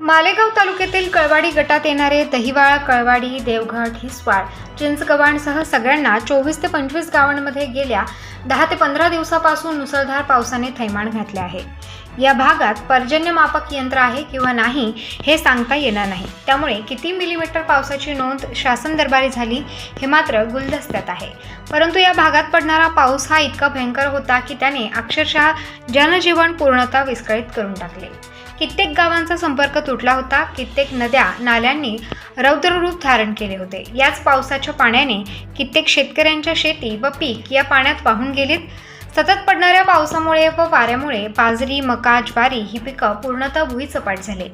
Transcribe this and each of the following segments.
मालेगाव तालुक्यातील कळवाडी गटात येणारे दहिवाळा कळवाडी देवघट हिसवाळ चिंचगव्हाणसह सगळ्यांना चोवीस ते पंचवीस गावांमध्ये गेल्या दहा ते पंधरा दिवसापासून मुसळधार पावसाने थैमान घातले आहे. या भागात पर्जन्यमापक यंत्र आहे किंवा नाही हे सांगता येणार नाही. त्यामुळे किती मिलीमीटर पावसाची नोंद शासन दरबारी झाली हे मात्र गुलदस्त्यात आहे. परंतु या भागात पडणारा पाऊस हा इतका भयंकर होता की त्याने अक्षरशः जनजीवन पूर्णतः विस्कळीत करून टाकले. कित्येक गावांचा संपर्क तुटला होता कित्येक नद्या नाल्यांनी रौद्ररूप धारण केले होते. याच पावसाच्या पाण्याने कित्येक शेतकऱ्यांच्या शेती व पीक या पाण्यात वाहून गेलीत. सतत पडणाऱ्या पावसामुळे व वाऱ्यामुळे बाजरी मका ज्वारी ही पिकं पूर्णतः भुईचपाट झाले.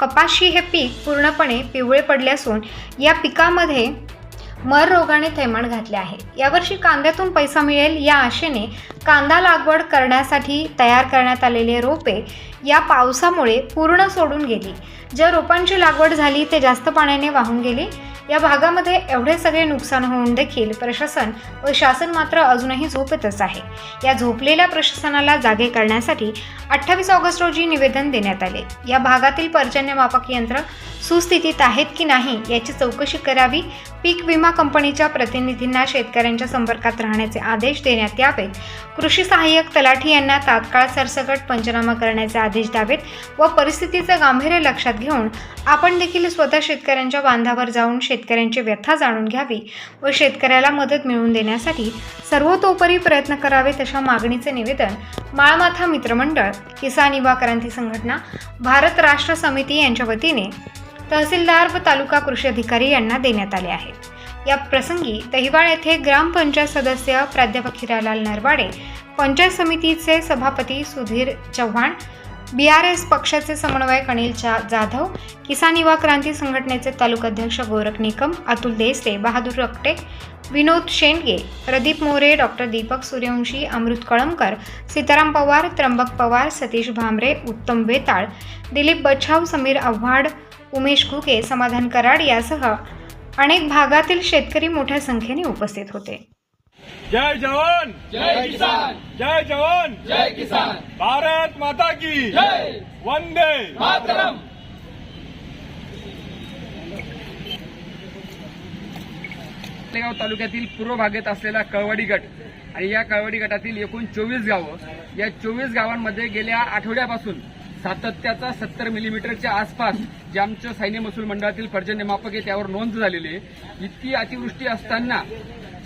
कपाशी हे पीक पूर्णपणे पिवळे पडले असून या पिकामध्ये मर रोगाने थैमान घातले आहे. यावर्षी कांद्यातून पैसा मिळेल या आशेने कांदा लागवड करण्यासाठी तयार करण्यात आलेले रोपे या पावसामुळे पूर्ण सोडून गेली. ज्या रोपांची लागवड झाली ते जास्त पाण्याने वाहून गेली. या भागामध्ये एवढे सगळे नुकसान होऊन देखील प्रशासन व शासन मात्र अजूनही झोपेतच आहे. या झोपलेल्या प्रशासनाला जागे करण्यासाठी अठ्ठावीस ऑगस्ट रोजी निवेदन देण्यात आले. या भागातील पर्जन्यमापक यंत्र सुस्थितीत आहेत की नाही याची चौकशी करावी पीक विमा कंपनीच्या प्रतिनिधींना शेतकऱ्यांच्या संपर्कात राहण्याचे आदेश देण्यात यावेत कृषी सहाय्यक तलाठी यांना तात्काळ सरसकट पंचनामा करण्याचे आदेश द्यावेत व परिस्थितीचं गांभीर्य लक्षात घेऊन आपण देखील स्वतः शेतकऱ्यांच्या बांधावर जाऊन शेतकऱ्यांची व्यथा जाणून घ्यावी व शेतकऱ्याला मदत मिळवून देण्यासाठी सर्वतोपरी प्रयत्न करावेत अशा मागणीचे निवेदन माळमाथा मित्रमंडळ किसान युवा क्रांती संघटना भारत राष्ट्र समिती यांच्या वतीने तहसीलदार व तालुका कृषी अधिकारी यांना देण्यात आले आहे. या प्रसंगी दहिवाळ येथे ग्रामपंचायत सदस्य प्राध्यापक हिरालाल नरवाडे पंचायत समितीचे सभापती Sudhir Chavan B R S पक्षाचे समन्वयक अनिल जाधव किसान युवा क्रांती संघटनेचे तालुकाध्यक्ष गोरख निकम अतुल देसले बहादूर रकटे विनोद शेंडगे प्रदीप मोरे डॉक्टर दीपक सूर्यवंशी अमृत कळमकर सीताराम पवार त्र्यंबक पवार सतीश भामरे उत्तम वेताळ दिलीप बच्छाव समीर आव्हाड उमेश घुगे समाधान कराड यासह अनेक भागातील शेतकरी मोठ्या संख्येने उपस्थित होते. जय जवान! जय किसान! जय जवान! जय किसान! भारत माता की जय! वंदे! मातरम! मालेगाव तालुक्यातील पूर्व भागेत असलेला कळवाडी गट आणि या कळवाडी गटातील एकूण चोवीस गावं या चोवीस गावांमध्ये गेल्या आठवड्यापासून सातत्याचा सत्तर मिलीमीटरच्या आसपास जे आमचं सैन्य महसूल मंडळातील पर्जन्यमापक आहे त्यावर नोंद झालेली आहे. इतकी अतिवृष्टी असताना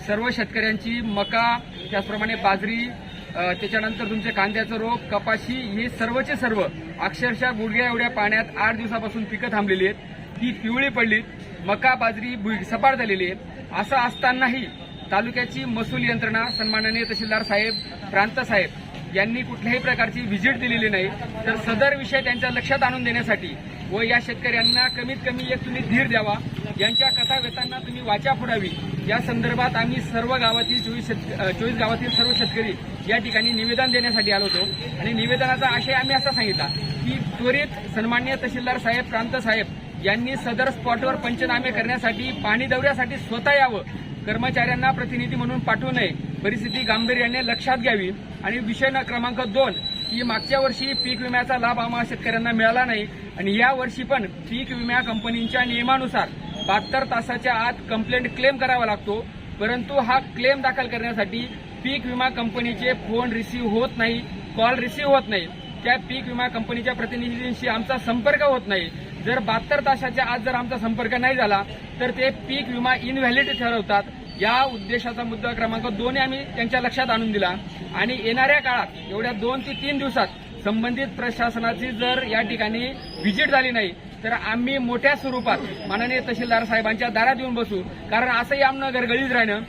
सर्व शेतकऱ्यांची मका त्याचप्रमाणे बाजरी त्याच्यानंतर तुमचे कांद्याचं रोप कपाशी हे सर्वचे सर्व अक्षरशः गुडघ्या एवढ्या पाण्यात आठ दिवसापासून पिकं थांबलेली आहेत. ती पिवळी पडलीत. मका बाजरी भुई सपाट झालेली आहे असं असतानाही तालुक्याची महसूल यंत्रणा सन्माननीय तहसीलदार साहेब प्रांत साहेब यांनी कुठल्याही प्रकारची व्हिजिट दिलेली नाही. तर सदर विषय त्यांच्या लक्षात आणून देण्यासाठी व या शेतकऱ्यांना कमीत कमी एक तुम्ही धीर द्यावा. यांच्या कथा व्यथांना तुम्ही वाचा फोडावी या संदर्भात आम्ही सर्व गावातील चोवीस चोवीस गावातील सर्व शेतकरी या ठिकाणी निवेदन देण्यासाठी आलो होतो. आणि निवेदनाचा आशय आम्ही असा सांगितला की त्वरित सन्मान्य तहसीलदार साहेब प्रांत साहेब यांनी सदर स्पॉटवर पंचनामे करण्यासाठी पाणी दौऱ्यासाठी स्वतः यावं. कर्मचाऱ्यांना प्रतिनिधी म्हणून पाठवू नये. परिस्थिती गांभीर्याने लक्षात घ्यावी. आणि विषय क्रमांक दोन की मागच्या वर्षी पीक विम्याचा लाभ आम्हाला शेतकऱ्यांना मिळाला नाही. आणि या वर्षी पण पीक विमा कंपनीच्या नियमानुसार बहात्तर तासाच्या आत कंप्लेंट क्लेम करावा लागतो. परंतु हा क्लेम दाखल करण्यासाठी पीक विमा कंपनीचे फोन रिसीव्ह होत नाही कॉल रिसीव्ह होत नाही. त्या पीक विमा कंपनीच्या प्रतिनिधींशी आमचा संपर्क होत नाही. जर बहात्तर तासाच्या आज जर आमचा संपर्क नाही झाला तर ते पीक विमा इनव्हॅलिड ठरवतात. या उद्देशाचा मुद्दा क्रमांक दोन आम्ही त्यांच्या लक्षात आणून दिला. आणि येणाऱ्या काळात एवढ्या दोन ते तीन दिवसात संबंधित प्रशासनाची जर या ठिकाणी व्हिजिट झाली नाही तर आम्ही मोठ्या स्वरूपात माननीय तहसीलदार साहेबांच्या दारात येऊन बसू. कारण असंही आमनं गरगळीत राहणं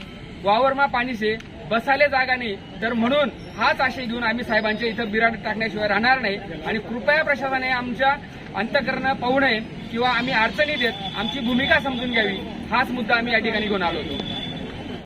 वावरमा पाणीसे बसायला जागा नाही. तर म्हणून हाच आशय घेऊन आम्ही साहेबांच्या इथं बिराड टाकण्याशिवाय राहणार नाही. आणि कृपया प्रशासनाने आमच्या अंतकरण पाहू नये किंवा आम्ही अडचणी देत आमची भूमिका समजून घ्यावी. हाच मुद्दा आम्ही या ठिकाणी घेऊन आलो होतो.